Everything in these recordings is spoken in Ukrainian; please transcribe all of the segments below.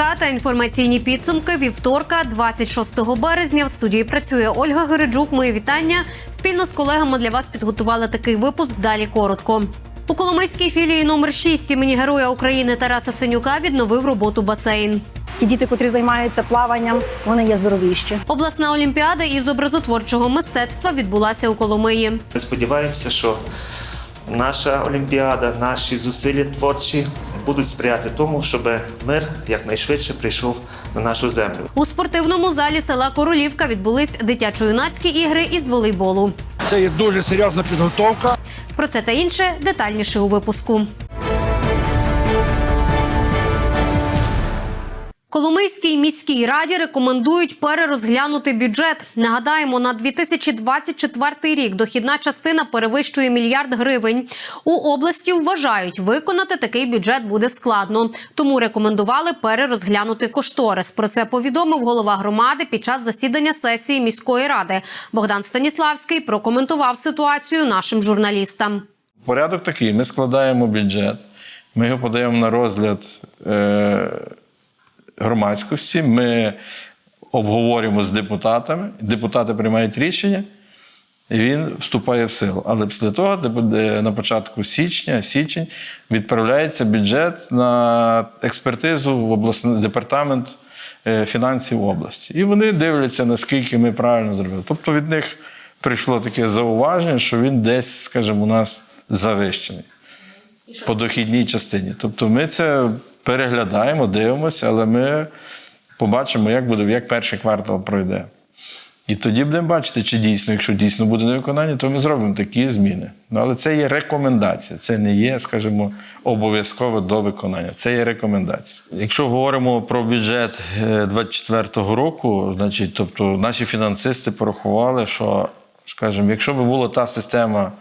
дивитесь та інформаційні підсумки вівторка, 26 березня. В студії працює Ольга Гереджук. Мої вітання. Спільно з колегами для вас підготували такий випуск. Далі коротко. У Коломийській філії номер 6 імені Героя України Тараса Синюка відновив роботу басейн. Ті діти, котрі займаються плаванням, вони є здоровіші. Обласна олімпіада із образотворчого мистецтва відбулася у Коломиї. Ми сподіваємося, що наша олімпіада, наші зусилля творчі будуть сприяти тому, щоб мир якнайшвидше прийшов на нашу землю. У спортивному залі села Королівка відбулись дитячо-юнацькі ігри із волейболу. Це є дуже серйозна підготовка. Про це та інше детальніше у випуску. Коломийській міській раді рекомендують перерозглянути бюджет. Нагадаємо, на 2024 рік дохідна частина перевищує мільярд гривень. У області вважають, виконати такий бюджет буде складно. Тому рекомендували перерозглянути кошторис. Про це повідомив голова громади під час засідання сесії міської ради. Богдан Станіславський прокоментував ситуацію нашим журналістам. Порядок такий: ми складаємо бюджет, ми його подаємо на розгляд е, громадськості, ми обговорюємо з депутатами, депутати приймають рішення, і він вступає в силу. Але після того, де буде на початку січня, січень, відправляється бюджет на експертизу в обласний департамент е, фінансів області. І вони дивляться, наскільки ми правильно зробили. Тобто від них прийшло таке зауваження, що він десь, скажімо, у нас завищений по дохідній частині. Тобто ми це переглядаємо, дивимося, але ми побачимо, як буде, як перший квартал пройде. І тоді будемо бачити, чи дійсно, якщо дійсно буде невиконання, то ми зробимо такі зміни. Ну, але це є рекомендація, це не є, скажімо, обов'язково до виконання. Це є рекомендація. Якщо говоримо про бюджет 2024 року, значить, тобто наші фінансисти порахували, що, скажімо, якщо б була та система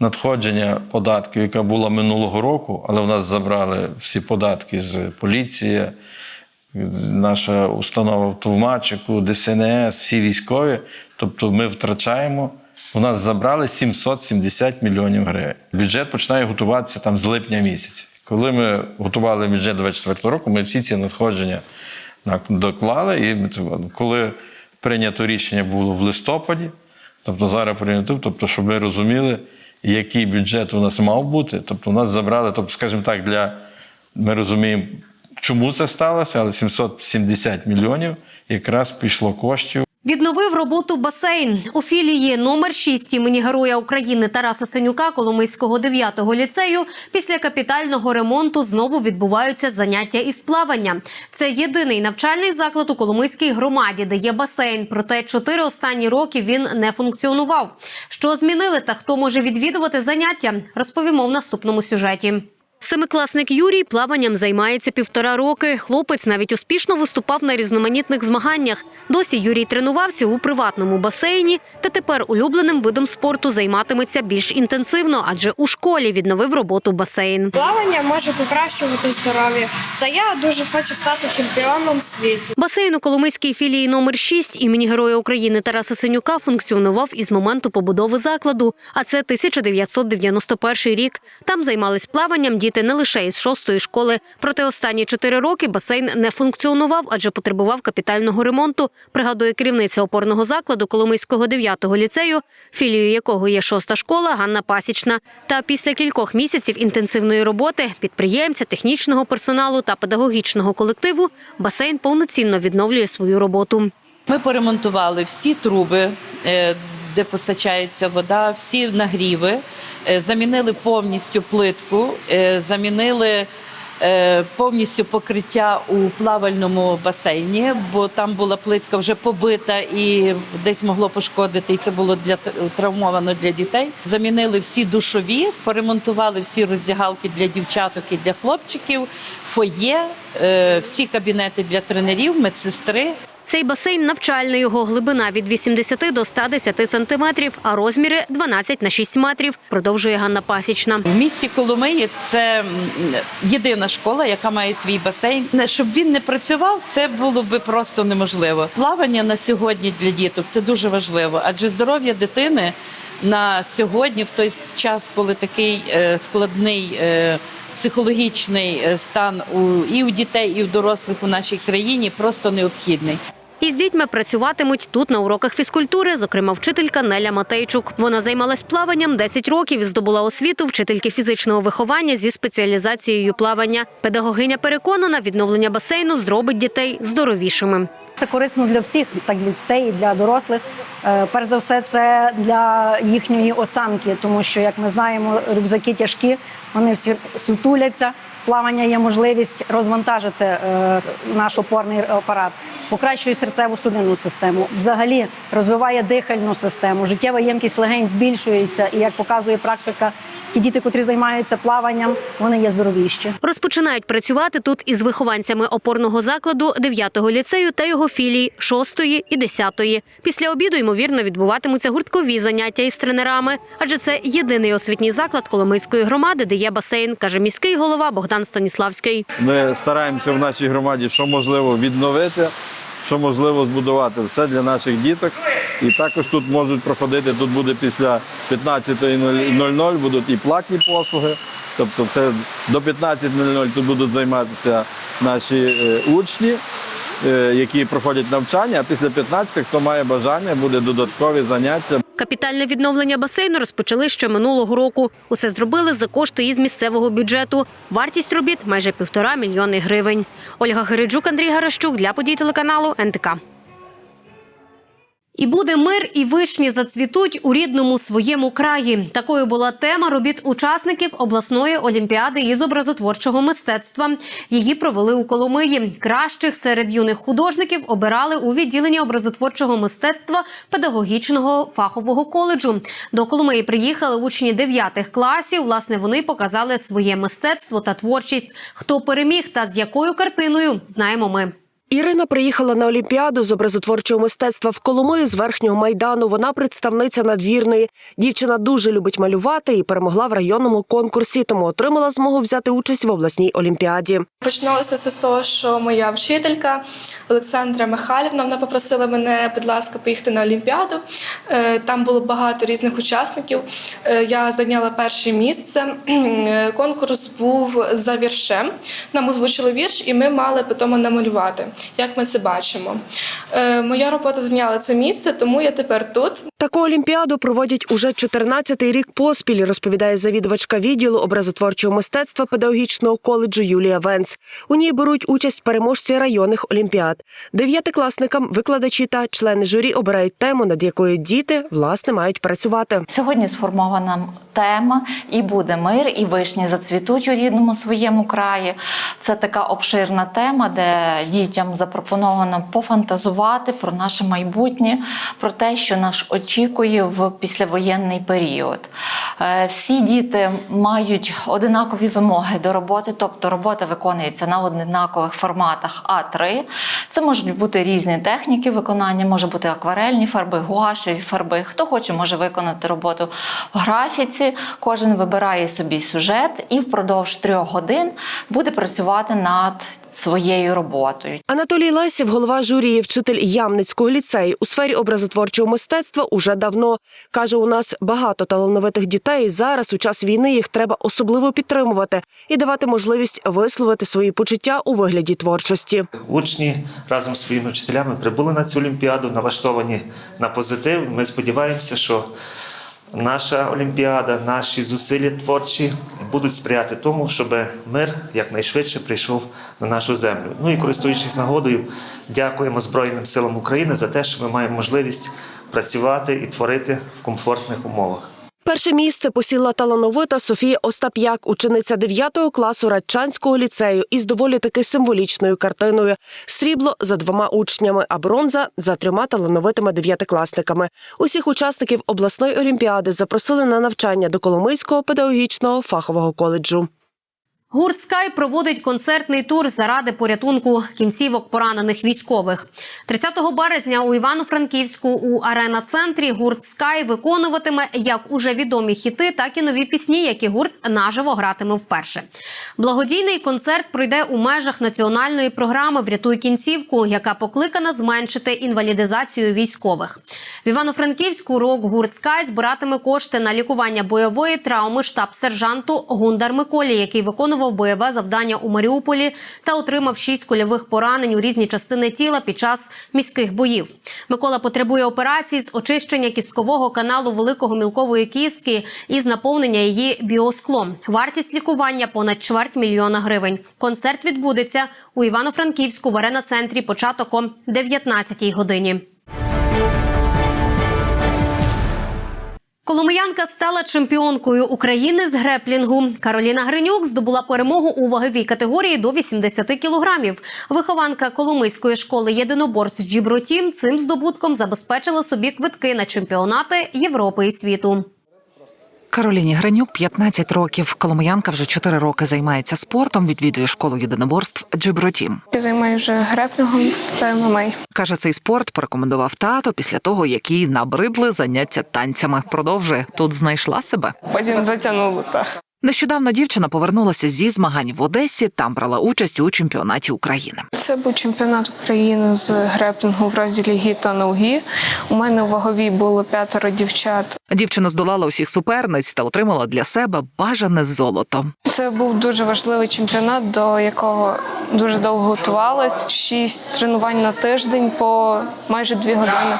надходження податків, яка була минулого року, але в нас забрали всі податки з поліції, наша установа в Товмачику, ДСНС, всі військові. Тобто ми втрачаємо. У нас забрали 770 мільйонів гривень. Бюджет починає готуватися там з липня місяця. Коли ми готували бюджет 2024 року, ми всі ці надходження доклали. І коли прийнято рішення було в листопаді, тобто зараз прийнято, тобто, щоб ми розуміли, який бюджет у нас мав бути. Тобто, у нас забрали, тобто, скажімо так, для ми розуміємо, чому це сталося, але 770 мільйонів якраз пішло коштів Відновив роботу басейн у філії номер 6 імені Героя України Тараса Синюка Коломийського 9-го ліцею. Після капітального ремонту знову відбуваються заняття із плавання. Це єдиний навчальний заклад у Коломийській громаді, де є басейн. Проте чотири останні роки він не функціонував. Що змінили та хто може відвідувати заняття, розповімо в наступному сюжеті. Семикласник Юрій плаванням займається півтора роки. Хлопець навіть успішно виступав на різноманітних змаганнях. Досі Юрій тренувався у приватному басейні, та тепер улюбленим видом спорту займатиметься більш інтенсивно, адже у школі відновив роботу басейн. Плавання може покращувати здоров'я, та я дуже хочу стати чемпіоном світу. Басейн у Коломийській філії номер 6 імені Героя України Тараса Синюка функціонував із моменту побудови закладу. А це 1991 рік. Там займались плаванням діти не лише із шостої школи. Проте останні чотири роки басейн не функціонував, адже потребував капітального ремонту. Пригадує керівниця опорного закладу Коломийського 9-го ліцею, філією якого є шоста школа Ганна Пасічна. Та після кількох місяців інтенсивної роботи підприємця, технічного персоналу та педагогічного колективу басейн повноцінно відновлює свою роботу. Ми поремонтували всі труби, е, де постачається вода, всі нагріви, замінили повністю плитку, е, замінили е, повністю покриття у плавальному басейні, бо там була плитка вже побита і десь могло пошкодити, і це було для травмовано для дітей. Замінили всі душові, поремонтували всі роздягалки для дівчаток і для хлопчиків, фоє, е, всі кабінети для тренерів, медсестри. Цей басейн навчальний, його глибина від 80 до 110 сантиметрів, а розміри 12 на 6 метрів, продовжує Ганна Пасічна. В місті Коломиї це єдина школа, яка має свій басейн. Щоб він не працював, це було би просто неможливо. Плавання на сьогодні для діток це дуже важливо, адже здоров'я дитини на сьогодні, в той час, коли такий е, складний е, психологічний е, стан у і у дітей, і у дорослих у нашій країні, просто необхідний. Із дітьми працюватимуть тут на уроках фізкультури, зокрема вчителька Неля Матейчук. Вона займалась плаванням 10 років і здобула освіту вчительки фізичного виховання зі спеціалізацією плавання. Педагогиня переконана, відновлення басейну зробить дітей здоровішими. Це корисно для всіх, так для дітей і для дорослих. Е, Перш за все, це для їхньої осанки, тому що, як ми знаємо, рюкзаки тяжкі, вони всі сутуляться. Плавання є можливість розвантажити е, наш опорний апарат, покращує серцеву судинну систему, взагалі розвиває дихальну систему, життєва ємкість легень збільшується. І як показує практика, ті діти, котрі займаються плаванням, вони є здоровіші. Розпочинають працювати тут із вихованцями опорного закладу 9-го ліцею та його філій 6-ї і 10-ї. Після обіду, ймовірно, відбуватимуться гурткові заняття із тренерами, адже це єдиний освітній заклад Коломийської громади, де є басейн, каже міський голова Богдан Станіславський. Ми стараємося в нашій громаді, що можливо відновити, що можливо збудувати все для наших діток. І також тут можуть проходити, тут буде після 15.00 будуть і платні послуги. Тобто це до 15.00 тут будуть займатися наші е, учні, які проходять навчання, а після 15 хто має бажання, буде додаткові заняття. Капітальне відновлення басейну розпочали ще минулого року. Усе зробили за кошти із місцевого бюджету. Вартість робіт майже півтора мільйони гривень. Ольга Гириджук, Андрій Гаращук для подій телеканалу НТК. І буде мир, і вишні зацвітуть у рідному своєму краї. Такою була тема робіт учасників обласної олімпіади із образотворчого мистецтва. Її провели у Коломиї. Кращих серед юних художників обирали у відділенні образотворчого мистецтва педагогічного фахового коледжу. До Коломиї приїхали учні 9 класів. Власне, вони показали своє мистецтво та творчість. Хто переміг та з якою картиною знаємо ми. Ірина приїхала на Олімпіаду з образотворчого мистецтва в Коломию з верхнього майдану. Вона представниця надвірної. Дівчина дуже любить малювати і перемогла в районному конкурсі, тому отримала змогу взяти участь в обласній олімпіаді. Починалося це з того, що моя вчителька Олександра Михайлівна вона попросила мене, будь ласка, поїхати на Олімпіаду. Е, Там було багато різних учасників. Е, Я зайняла перше місце. Е, Конкурс був за віршем. Нам озвучили вірш, і ми мали потім намалювати, як ми це бачимо. Е, Моя робота зайняла це місце, тому я тепер тут. Таку олімпіаду проводять уже 14-й рік поспіль, розповідає завідувачка відділу образотворчого мистецтва педагогічного коледжу Юлія Венц. У ній беруть участь переможці районних олімпіад. Дев'ятикласникам викладачі та члени журі обирають тему, над якою діти власне мають працювати. Сьогодні сформована тема і буде мир, і вишні зацвітуть у рідному своєму краї. Це така обширна тема, де дітям запропоновано пофантазувати про наше майбутнє, про те, що нас очікує в післявоєнний період. Е, Всі діти мають одинакові вимоги до роботи, тобто робота виконується на однакових форматах А3. Це можуть бути різні техніки виконання, може бути акварельні фарби, гуашеві фарби. Хто хоче, може виконати роботу в графіці. Кожен вибирає собі сюжет і впродовж трьох годин буде працювати над своєю роботою. Анатолій Лесів, голова журі, і вчитель Ямницького ліцею у сфері образотворчого мистецтва уже давно каже: у нас багато талановитих дітей. і Зараз у час війни їх треба особливо підтримувати і давати можливість висловити свої почуття у вигляді творчості. Учні разом з своїми вчителями прибули на цю олімпіаду, налаштовані на позитив. Ми сподіваємося, що наша олімпіада, наші зусилля творчі будуть сприяти тому, щоб мир якнайшвидше прийшов на нашу землю. Ну і користуючись нагодою, дякуємо Збройним силам України за те, що ми маємо можливість працювати і творити в комфортних умовах. Перше місце посіла талановита Софія Остап'як, учениця 9 класу Радчанського ліцею із доволі таки символічною картиною. Срібло за двома учнями, а бронза за трьома талановитими дев'ятикласниками. Усіх учасників обласної олімпіади запросили на навчання до Коломийського педагогічного фахового коледжу. Гурт Скай проводить концертний тур заради порятунку кінцівок поранених військових. 30 березня у Івано-Франківську у арена центрі гурт Скай виконуватиме як уже відомі хіти, так і нові пісні, які гурт наживо гратиме вперше. Благодійний концерт пройде у межах національної програми Врятуй кінцівку, яка покликана зменшити інвалідизацію військових. В Івано-Франківську рок гурт Скай збиратиме кошти на лікування бойової травми штаб-сержанту Гундар Миколі, який виконував бойове завдання у Маріуполі та отримав шість кульових поранень у різні частини тіла під час міських боїв. Микола потребує операції з очищення кісткового каналу великого мілкової кістки і з наповнення її біосклом. Вартість лікування понад чверть мільйона гривень. Концерт відбудеться у Івано-Франківську в арена центрі початок о 19 годині. Коломиянка стала чемпіонкою України з греплінгу. Кароліна Гринюк здобула перемогу у ваговій категорії до 80 кілограмів. Вихованка Коломийської школи єдиноборств Джібротім цим здобутком забезпечила собі квитки на чемпіонати Європи і світу. Кароліні Гранюк 15 років. Коломиянка вже 4 роки займається спортом, відвідує школу єдиноборств Джибротім. Я займаюся вже греплінгом та ММА. Каже, цей спорт порекомендував тато після того, як їй набридли заняття танцями. Продовжує тут знайшла себе. Потім затягнуло так. Нещодавно дівчина повернулася зі змагань в Одесі. Там брала участь у чемпіонаті України. Це був чемпіонат України з греплінгу в розділі гі та ноги. У мене в ваговій було п'ятеро дівчат. Дівчина здолала усіх суперниць та отримала для себе бажане золото. Це був дуже важливий чемпіонат, до якого дуже довго готувалась. Шість тренувань на тиждень по майже дві години.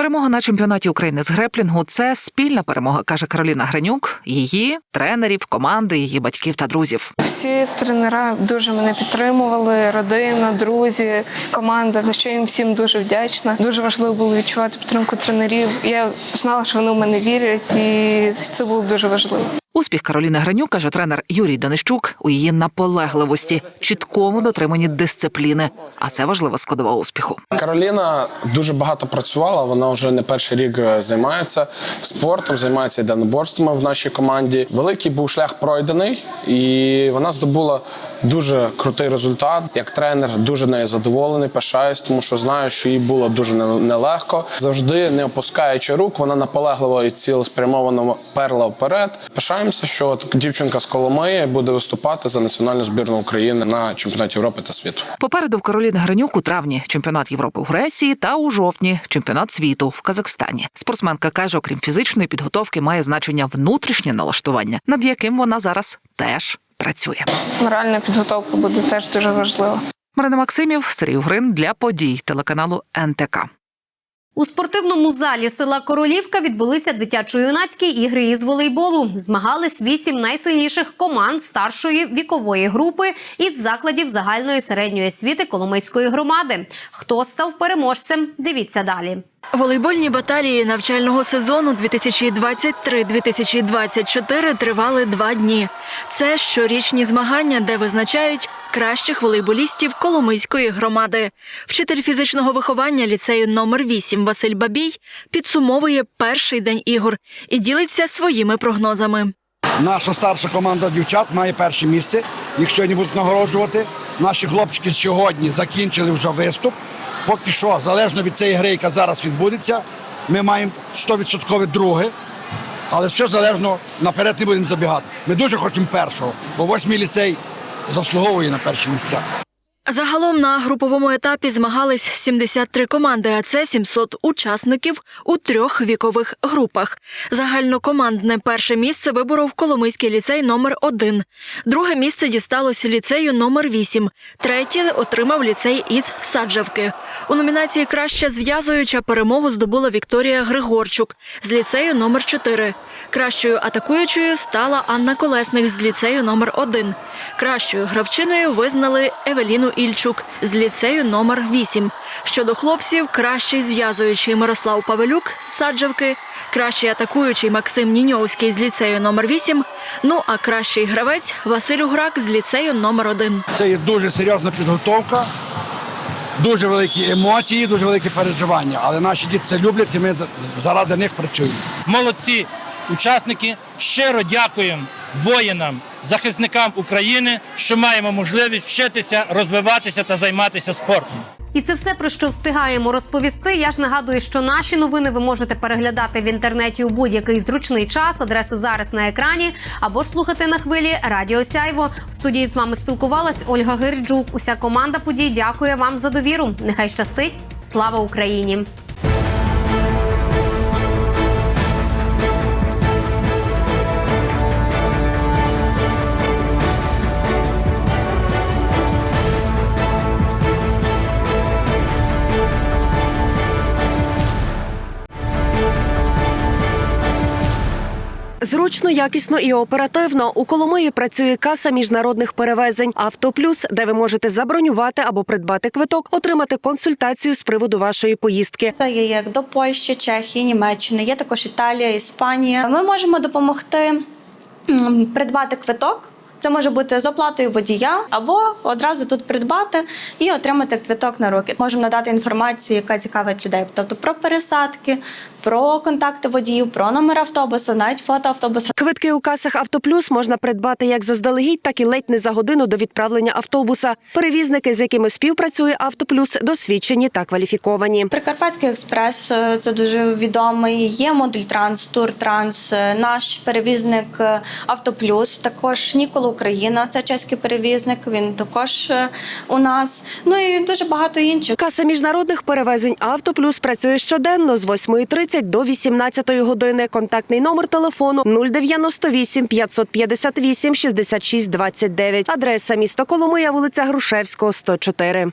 Перемога на чемпіонаті України з греплінгу це спільна перемога, каже Кароліна Гранюк, її тренерів, команди, її батьків та друзів. Всі тренера дуже мене підтримували, родина, друзі, команда, за що їм всім дуже вдячна. Дуже важливо було відчувати підтримку тренерів. Я знала, що вони в мене вірять, і це було дуже важливо. Успіх Кароліни Гранюк, каже тренер Юрій Данищук, у її наполегливості, чіткому дотриманні дисципліни. А це важлива складова успіху. Кароліна дуже багато працювала. Вона вже не перший рік е, займається спортом, займається єдиноборствами в нашій команді. Великий був шлях пройдений, і вона здобула дуже крутий результат. Як тренер дуже нею задоволений, пишаюсь, тому що знаю, що їй було дуже нелегко. Завжди не опускаючи рук, вона наполегливо і цілеспрямовано перла вперед. Пишаємося, що от дівчинка з Коломиї буде виступати за національну збірну України на чемпіонаті Європи та світу. Попереду в Кароліни Гранюк у травні чемпіонат Європи у Греції та у жовтні чемпіонат світу в Казахстані. Спортсменка каже, окрім фізичної підготовки, має значення внутрішнє налаштування, над яким вона зараз теж працює. Моральна підготовка буде теж дуже важлива. Марина Максимів, Сергій Грин для подій телеканалу НТК. У спортивному залі села Королівка відбулися дитячо-юнацькі ігри із волейболу. Змагались вісім найсильніших команд старшої вікової групи із закладів загальної середньої освіти Коломийської громади. Хто став переможцем? Дивіться далі. Волейбольні баталії навчального сезону 2023-2024 тривали два дні. Це щорічні змагання, де визначають кращих волейболістів Коломийської громади. Вчитель фізичного виховання ліцею номер 8 Василь Бабій підсумовує перший день ігор і ділиться своїми прогнозами. Наша старша команда дівчат має перше місце. Їх сьогодні будуть нагороджувати. Наші хлопчики сьогодні закінчили вже виступ. Поки що, залежно від цієї гри, яка зараз відбудеться, ми маємо 100% друге. Але все залежно наперед не будемо забігати. Ми дуже хочемо першого, бо восьмий ліцей заслуговує на перші місця. Загалом на груповому етапі змагались 73 команди, а це 700 учасників у трьох вікових групах. Загальнокомандне перше місце виборов Коломийський ліцей номер 1 Друге місце дісталося ліцею номер 8 Третє отримав ліцей із Саджавки. У номінації Краща зв'язуюча перемогу здобула Вікторія Григорчук з ліцею номер 4 Кращою атакуючою стала Анна Колесник з ліцею номер 1 Кращою гравчиною визнали Евеліну Ільчук з ліцею номер 8 Щодо хлопців, кращий зв'язуючий Мирослав Павелюк з Саджавки, кращий атакуючий Максим Ніньовський з ліцею номер 8 Ну а кращий гравець Василь Уграк з ліцею номер 1 Це є дуже серйозна підготовка, дуже великі емоції, дуже великі переживання. Але наші діти це люблять і ми заради них працюємо. Молодці учасники. Щиро дякуємо воїнам, захисникам України, що маємо можливість вчитися, розвиватися та займатися спортом. І це все про що встигаємо розповісти. Я ж нагадую, що наші новини ви можете переглядати в інтернеті у будь-який зручний час. Адреси зараз на екрані або ж слухати на хвилі Радіо Сяйво. В студії з вами спілкувалась Ольга Гирджук. Уся команда подій дякує вам за довіру. Нехай щастить. Слава Україні! Зручно, якісно і оперативно у Коломиї працює каса міжнародних перевезень Автоплюс, де ви можете забронювати або придбати квиток, отримати консультацію з приводу вашої поїздки. Це є як до Польщі, Чехії, Німеччини, є також Італія, Іспанія. Ми можемо допомогти придбати квиток. Це може бути з оплатою водія або одразу тут придбати і отримати квиток на руки. Можемо надати інформацію, яка цікавить людей, тобто про пересадки, про контакти водіїв, про номер автобуса, навіть фото автобуса. Квитки у касах Автоплюс можна придбати як заздалегідь, так і ледь не за годину до відправлення автобуса. Перевізники, з якими співпрацює Автоплюс, досвідчені та кваліфіковані. Прикарпатський експрес е, це дуже відомий. Є модуль Транс, Тур Транс, е, наш перевізник е, Автоплюс, також Нікола Україна, це чеський перевізник. Він також у нас. Ну і дуже багато інших. Каса міжнародних перевезень Автоплюс працює щоденно з 8.30 до 18 години. Контактний номер телефону 098 558 66 29. Адреса місто Коломия, вулиця Грушевського, 104.